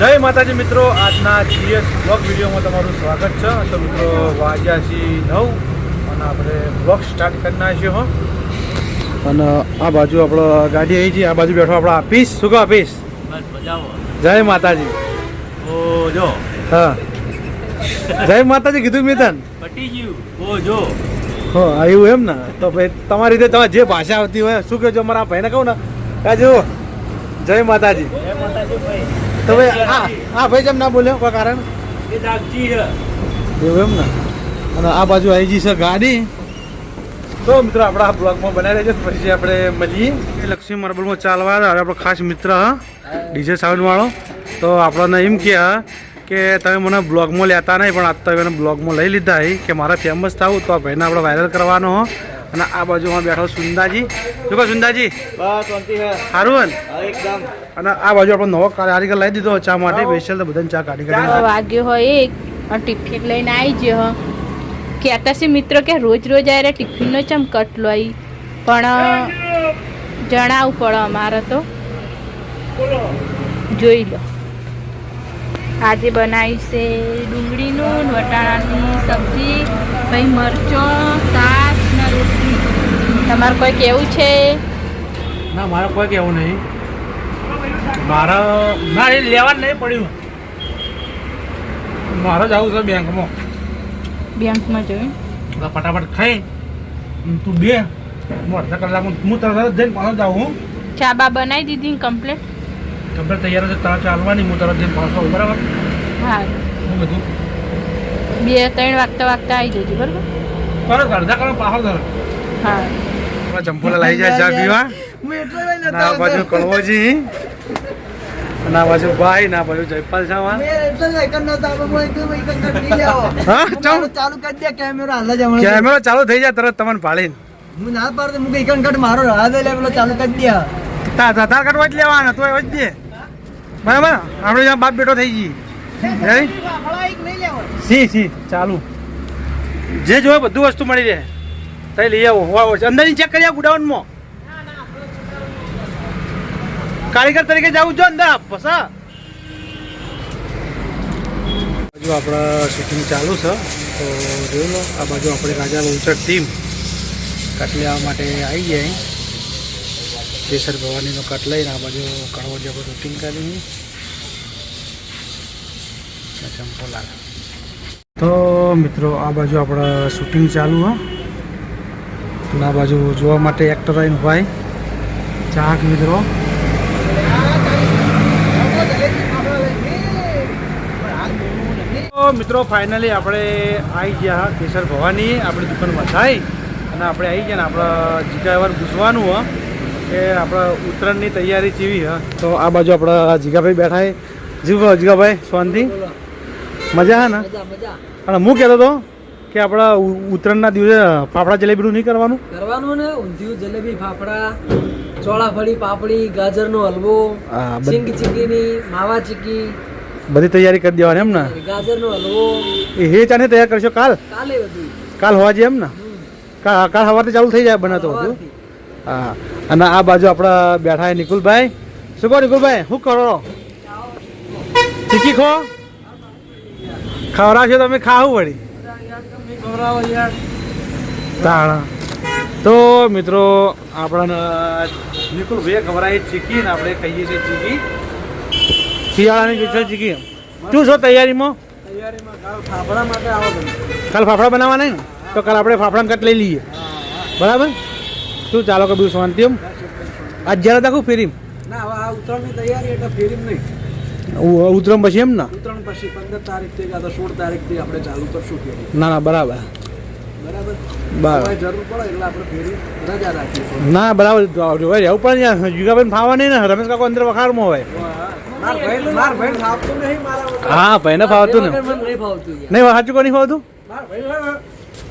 જય માતાજી મિત્રો આજના જીએસ બ્લોગ વિડીયોમાં તમારું સ્વાગત છે. તો મિત્રો વાગ્યા છે નવ અને આપણે બ્લોગ સ્ટાર્ટ કરી નાખ્યો હો. અને આ બાજુ આપણો ગાડી આવી છે આ બાજુ બેઠો આપણો આપીશ. શું કહો આપીશ? જય માતાજી. ઓ જો. હા. જય માતાજી કીધું મેં પટી ગયું ઓ જો. હો આવ્યું એમ ને? તો ભાઈ તમારી રીતે તમારે જે ભાષા આવતી હોય શું કહેજો મારા ભાઈને કહું ને? કાજુ જય માતાજી. જય ભાઈ. તો ભાઈ આ આ ભાઈ જેમ ના બોલ્યો કોઈ કારણ? એ એવું એમ ને? અને આ બાજુ આવી જઈ છે ગાડી. તો મિત્રો આપણે આ બ્લોગમાં બનાવી રહેજો પછી આપણે મળીએ. એ લક્ષ્મી માર્બલમાં ચાલવા આવ્યા. આપણો ખાસ મિત્ર ડીજે સાઉન્ડવાળો તો આપણને એમ કે કે તમે મને બ્લોગમાં લેતા નહીં પણ આજ તો એને બ્લોગમાં લઈ લીધા હી કે મારા ફેમસ થવું તો આ ભાઈને આપણે વાયરલ કરવાનો હો? અને આ બાજુમાં બેઠો સુંદાજી. શું કહો સુંદાજી? બસ શાંતિ સારું ને એકદમ. અને આ બાજુ આપણો નવો કારીગર લઈ દીધો ચા માટે સ્પેશિયલ તો બધાને ચા કાઢી કાઢી વાગ્યો હોય એક અને ટિફિન લઈને આવી ગયો હ. કહેતા છે મિત્રો કે રોજ રોજ આરે ટિફિનનો ચમ કટલો લઈ પણ જણાવવું પડે અમારે તો. જોઈ લો. આજે બનાવી છે ડુંગળીનું વટાણાની સબ્જી પછી મરચો શાક તમારે કોઈ કેવું છે? ના મારે કોઈ કેવું નહીં. મારે ના એ લેવા નહીં પડ્યું. મારે જવું છે બેંકમાં. બેંકમાં જોયું ફટાફટ ખાઈ. તું બે. હું અડધા કલાકમાં હું તરત જઈને પાછો જાઉં ચા બા બનાવી દીધી કમ્પ્લેટ કમ્પ્લેટ તૈયાર છે તારા ચાલવાની હું તરત જઈને પાછો બરાબર? હા. હું બધું. બે ત્રણ વાગતા વાગતા આવી જજો બરાબર? બરાબર અડધા કલાક પાછો તરત હા. ચંપોલા લઈ જાય ચા પીવા. ના બાજુ કળવોજી ના બાજુ ભાઈ ના બાજુ જયપાલ સાવા હા ચાલ કરી દે કેમેરો હાલ જ કેમેરો ચાલુ થઈ જાય તરત તમને ભાળીને હું ના પાડ હું કઈ કણ મારો રાહ દે લે પેલો ચાલુ કરી દે. તા તાર કાઢવા જ લેવાનો તો જ દે. બરાબર? આપણે જ્યાં બાપ બેટો થઈ ગઈ સી સી ચાલુ. જે જોવે બધું વસ્તુ મળી રહે. તઈ લઈ આવો હોવા અંદરની ચેક કરી આવો ગુડાઉનમાં. કારીગર તરીકે જવું જો અંદર પસા બાજુ આપણા શૂટિંગ ચાલુ છે, તો જોયું લો, આ બાજુ આપણે રાજા ઉંચર ટીમ કટ લેવા માટે આવી જાય કેસર ભવાનીનો કટ લઈને આ બાજુ કડવો જેવો શૂટિંગ કરી ચંપો લાગે તો મિત્રો, આ બાજુ આપણા શૂટિંગ ચાલુ, હા. અને આ બાજુ જોવા માટે એક્ટર આવીને ભાઈ ચાહક મિત્રો. તો મિત્રો ફાઇનલી આપણે આવી ગયા કેસર ભવાની આપણી દુકાનમાં થાય અને આપણે આવી ગયા ને આપણા જીગા એવાર પૂછવાનું હો. કે આપણે ઉત્તરાયણની તૈયારી કેવી હા. તો આ બાજુ આપણા જીગાભાઈ બેઠા જીવ જીગાભાઈ શાંતિ મજા હા ને? અને હું કહેતો હતો કે આપણા ઉત્તરાયણના દિવસે ફાફડા જલેબીનું નહીં કરવાનું? કરવાનું ને ઊંધિયું જલેબી ફાફડા ચોળાફળી પાપડી ગાજરનો હલવો સિંગ ચીકીની માવા ચીકી. બધી તૈયારી કરી દેવાની એમ ને ગાજરનો હલવો. એ હે ચાને તૈયાર કરશો? કાલ? કાલે બધું. કાલ હોવા એમ ને કાલ કાલ સવારથી ચાલુ થઈ જાય બનાતો બધું હા. અને આ બાજુ આપણા બેઠા નિકુલભાઈ. શું કહો નિકુલભાઈ? શું કરો? ચીકી ખો? ખવડાવશો તમે ખાવું વળી. તાણા. તો મિત્રો આપણને નિકુલભાઈ ગભરાઈ ચીકી ને આપણે ખાઈએ છીએ ચીકી. શિયાળાની સ્પેશિયલ ચીકી. શું છો તૈયારીમાં? ફાફડા માટે આવો કાલ ફાફડા બનાવવાના ને તો કાલ આપણે ફાફડા કટ લઈ લઈએ. બરાબર? શું ચાલો કે બધું શાંતિ એમ? આજ જ્યારે દાખવું ફેરીમ ના આ તૈયારી એટલે ફેરીમ નહીં. ઉતરમ પછી એમ ને? પછી પંદર તારીખથી કાં તો સોળ તારીખથી આપણે ચાલુ કરશું ફેરી. ના ના બરાબર. ના બરાબર. જોવાય રહેવું પણ યાર ફાવા નહીં ને? રમેશ કાકો અંદર વખારમાં હોય. માર ભાઈ ફાવતું. હા ને. નહીં સાચું કોઈ નહીં ફાવતું?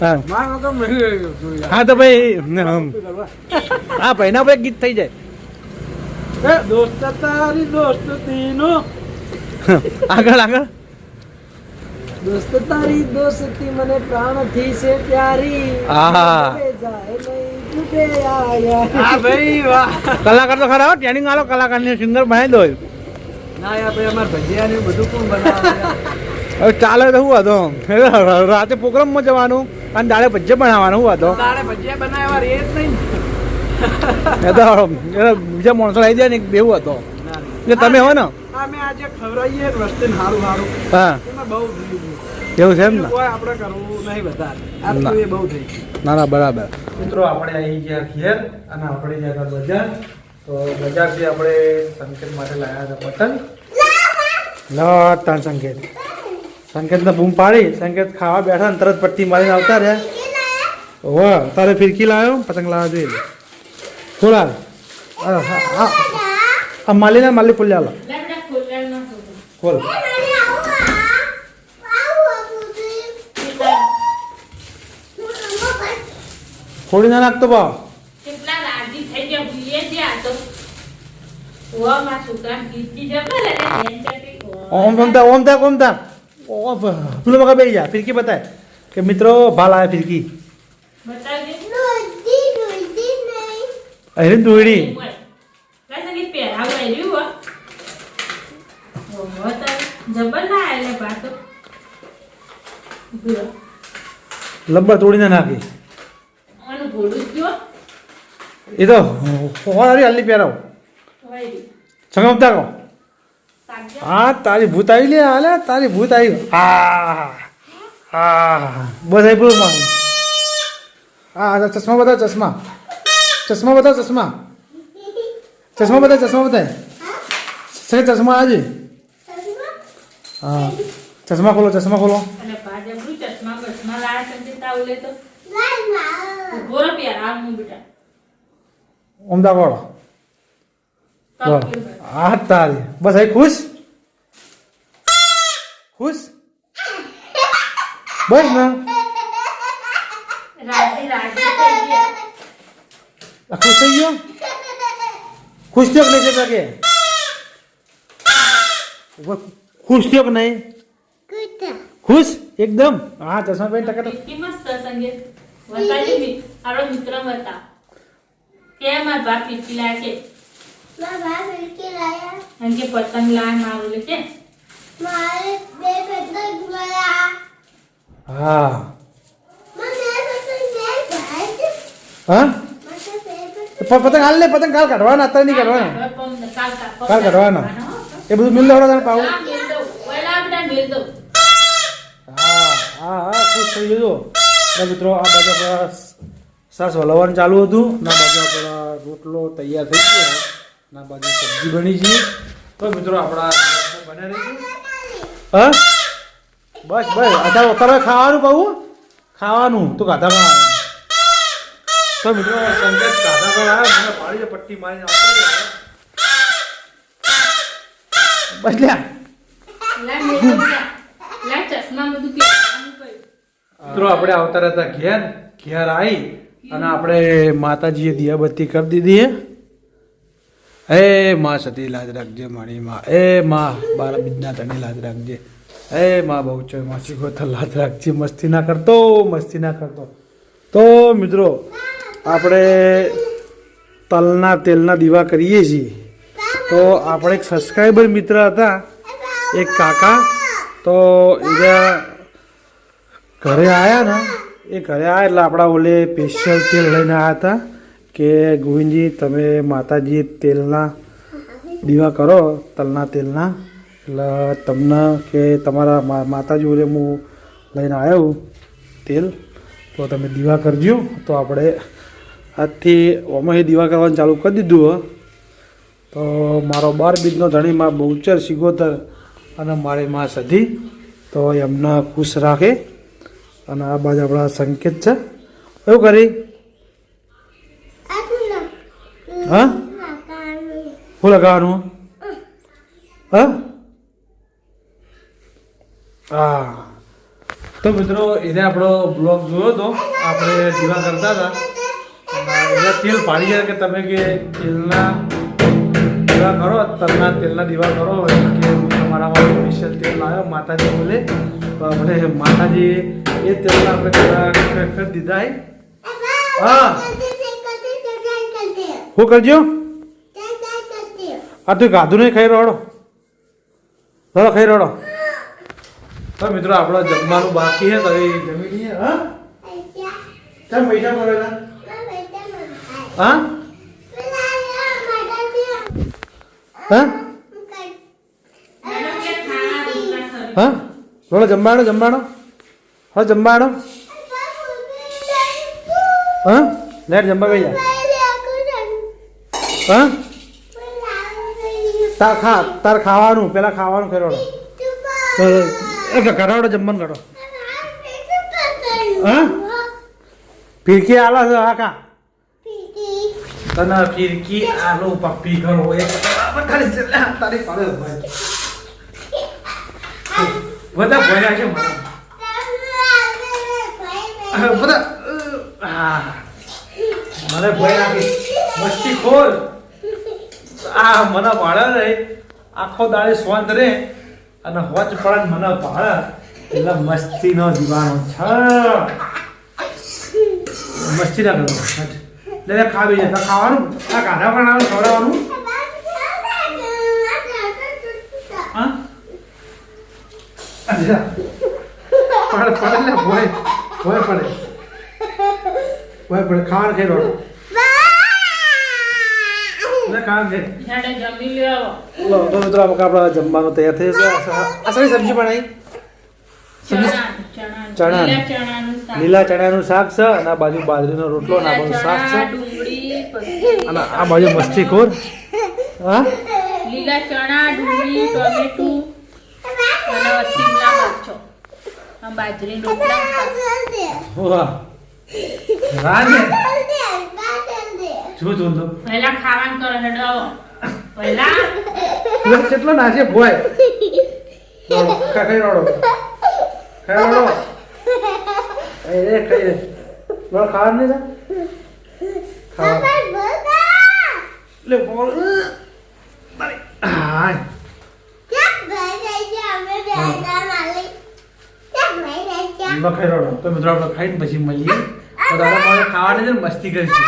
હા. હા. તો ભાઈ. હા ભાઈના ભાઈ ગીત થઈ જાય. દોસ્ત તારી દોસ્તીનો આગળ આગળ. દોસ્ત તારી દોસ્તી મને પ્રાણથી છે પ્યારી. કલાકાર તો ખરા ટ્રેનિંગ આલો કલાકારની સિંગર બનાવી દો. ના યાર ભાઈ અમારે ભજીયા ને બધું કોણ બનાવે? હવે ચાલે તો શું હતો રાતે પ્રોગ્રામમાં જવાનું અને દાડે ભજ્જે બનાવવાનું શું હતો ભજીયા બનાવ્યા રે જ નહીં. એ તો બીજા માણસો આવી જાય ને એક બેવું હતો. એટલે તમે હો ને? અમે આજે ખવડાવીએ ને વસ્તુ સારું સારું હા. એમાં બહુ થઈ ગયું. એવું છે એમ ને? કોઈ આપણે કરવું નહીં વધારે. આટલું એ બહુ થઈ ગયું. ના ના બરાબર. મિત્રો આપણે આવી ગયા ઘેર અને આપણે ગયા બજાર. તો બજારથી આપણે સંકેત માટે લાવ્યા હતા પતંગ. લતા સંકેત. સંકેતને બૂમ પાડી. સંકેત ખાવા બેઠા ને તરત પટ્ટી મારીને આવતા રે વાહ તારે ફિરકી લાવ્યો પતંગ લાવવા જોઈએ. ખોલા આ માલીને માલી ખુલ્યા લો ખોલ થોડી ના નાખતો ભાવ કેટલા રાજી થઈ ગયા ભૂલીએ જ્યાં તો. ઓમ ઓમ તા ઓમ તા ઓમ તા ઓફ પેલો મગા બેસી જા ફિરકી બતાય. કે મિત્રો ભાલ આવે ફિરકી. અરે દોડી જબર ના આલે પાતો ઊભી તોડીને નાખી. આનું ઘોડું જ એ તો હોવારી હલ્લી પહેરાવ. સંગમતા કહો હા તારી ભૂત આવી લે હાલે તારી ભૂત આવી. હા હા બસ આવી માં હા હા, ચશ્મા બતાવ ચશ્મા. ચશ્મા બતાવ ચશ્મા. ચશ્મા બતાવ ચશ્મા બતાય સર ચશ્મા આજે? હા. ચશ્મા ખોલો ચશ્મા ખોલો. અમદાવાદ. હું તારી. બસ અહીં ખુશ? ખુશ? બસ ને. ખુશ થઈ ગયો? ખુશ થયો કે નહીં થયો કે ખુશ થયો કે નહીં? ખુશ એકદમ? હા ચશ્મા પહેરી ટકા. મસ્ત સંગે વતાજી મિ- આપણો મિત્ર હતા. કે મારા બાપ પીપી લાયા છે લાયા. અંકે પતંગ લાય મારું લે છે. હા? હા પ- પતંગ હાલ ને પતંગ કાલ કાઢવાના અત્યારે નહીં કાઢવાના. કાલ કાઢવાના. એ બધું મિલ દેવડા તને પાવું? હા, હા હા હા, ખુશ થઈ જજો. મિત્રો, આ બાજુ સાસ હલવાનું ચાલુ હતું. ના બાજુ આપણા રોટલો તૈયાર થઈ ગયો. ના બાજુ સબ્જી બની છે. તો મિત્રો, આપણા બને રહીશું બસ બસ. અત્યારે અત્યારે ખાવાનું કહું ખાવાનું. તો ગાધા પણ તો મિત્રો, સંકેત ગાધા પણ આવે. મને પાડી પટ્ટી આવતા બસ, લ્યા. મિત્રો, આપણે આવતા રહેતા ઘેર ઘેર આવી અને આપણે માતાજીએ દિયાબત્તી કરી દીધી હે. માં સતી, લાજ રાખજે મારી માં. એ માં, બારા બીજના તને લાજ રાખજે. હે માં, બહુ છો માં શીખો તો લાજ રાખજે. મસ્તી ના કરતો, મસ્તી ના કરતો. તો મિત્રો, આપણે તલના તેલના દીવા કરીએ છીએ. તો આપણે એક સબસ્ક્રાઈબર મિત્ર હતા. એક કાકા તો એના ઘરે આવ્યા ને, એ ઘરે આવ્યા એટલે આપણા ઓલે સ્પેશિયલ તેલ લઈને આવ્યા હતા કે ગોવિંદજી, તમે માતાજી તેલના દીવા કરો, તલના તેલના. એટલે તમને કે તમારા માતાજી ઓલે હું લઈને આવ્યો તેલ, તો તમે દીવા કરજો. તો આપણે આજથી એ દીવા કરવાનું ચાલુ કરી દીધું હો. તો મારો બાર બીજનો ધણીમાં બહુચર સિગોતર અને મારી માં સધી, તો એમને ખુશ રાખે. અને આ બાજુ આપણા સંકેત છે. એવું કરી. હા? શું લગાવવાનું હા? હા. તો મિત્રો, એને આપણો બ્લોગ જોયો તો આપણે દીવા કરતા હતા. એને તેલ પાડી જાય કે તમે કે તેલના દીવા કરો, તલના તેલના દીવા કરો કે હું માટે સ્પેશિયલ તેલ લાવ્યો. માતાજી બોલે આપણે માતાજી એ તેલના આપણે કરી દીધા હે. હા. શું કરજો? આ તું ગાધું નહીં ખાઈ રહ્યો રડો ખાઈ રડો. તો મિત્રો આપણો જમવાનું બાકી છે તો જમી લઈએ. હા? ચાલ પૈસા મળે હા? હા? હા? બોલો, જમવાનો જમવાનો? હા જમવાનો? હા? લેટ જમવા ગઈ હા? તાર ખા, તાર ખાવાનું, પેલા ખાવાનું ખાઈ રોડો કરાવડો જમવાનું કરો હા? ફિરકી આલા છે, હા કા? તને ફિરકી આલો, પપ્પી કરો ખાલી તારી પાડે ભાઈ બધા ભર્યા છે મારા. બધા મને ભય નાખી મસ્તી ખોલ આ મને ભાડે રે. આખો દાડે સ્વાંત રે. અને હોચ પડે મને ભાડે એટલે મસ્તીનો દીવાનો છે. મસ્તી ના કરો. હટ. લે લે ખાવી જાય ખાવાનું? આ કાઢા પણ આવે ખવડાવવાનું? પડે પડે ને ભોય. ભોય પડે. ભોય પડે. ખાવાનું ખાઈ રોડ આપણે જમવાનું તૈયાર થઈ આ સબ્જી બનાવી. ચણા ચણા. લીલા ચણાનું શાક. છે અને આ બાજુ બાજરીનો રોટલો અને આ બાજુ શાક છે. અને આ બાજુ મસ્તી ખોર. હા? લીલા ચણા ડુંગળી ટોમેટું અને બાજરી રોટલા રાને જો જો જો. પહેલા ખાવાનું કરો હેડો. પહેલા? લે, કેટલો નાશે ભોય. ખાઈ રોડો ખાઈ રોડો ખાઈ રે ખાઈ રે ખાવાનું નહીં ખાવા લે બોલ. હાય. લખાઈ રહ્યો તો મિત્રો આપણે ખાઈને પછી મળીએ. તો દાદા મારે ખાવાની છે મસ્તી કરીશું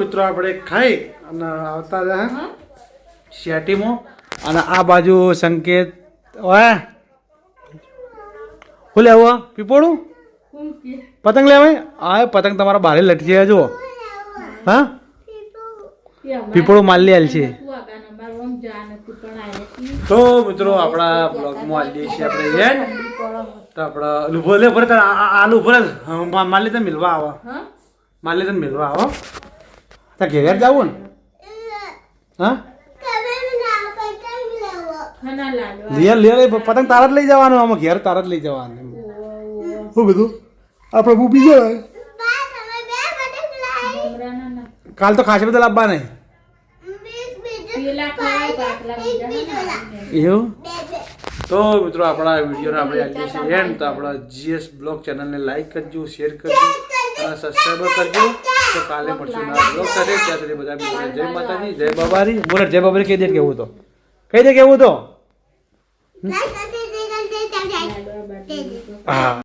મિત્રો આપણે ખાઈ અને આવતા રહ્યા. શેટીમાં. અને આ બાજુ સંકેત ઓય. હું લેવો? પીપોળું? પતંગ લેવાય આ પતંગ તમારા બારે લટકી જાય જુઓ. હા? પીપળું માલ લે છે તો મિત્રો આપણા બ્લોગમાં આવીએ છીએ આપણે એન તો આપણા ઓલું ભલે ભરે તાર આલુ ભરે માલી તને મિલવા આવો. માલી તને મિલવા આવો. તો ઘેર જવું ને? હા? લિયર લિયર પતંગ તારા જ લઈ જવાનું આમાં ઘેર તારા જ લઈ જવાનું શું કીધું? આપણે બુબી બીજો કાલ તો ખાસ બધા લાવવા નહીં એવું? તો મિત્રો આપણા વિડીયોને આપણે આજે છે. એન્ડ તો આપણા જીએસ બ્લોગ ચેનલને લાઈક કરજો શેર કરજો અને સબસ્ક્રાઈબ કરજો. તો કાલે મળશું નવા બ્લોગ સાથે. ત્યાં સુધી બધા મિત્રો જય માતાજી જય બાબારી. બોલો જય બાબારી કહી દે કેવું તો. કહી દે કેવું તો. હા.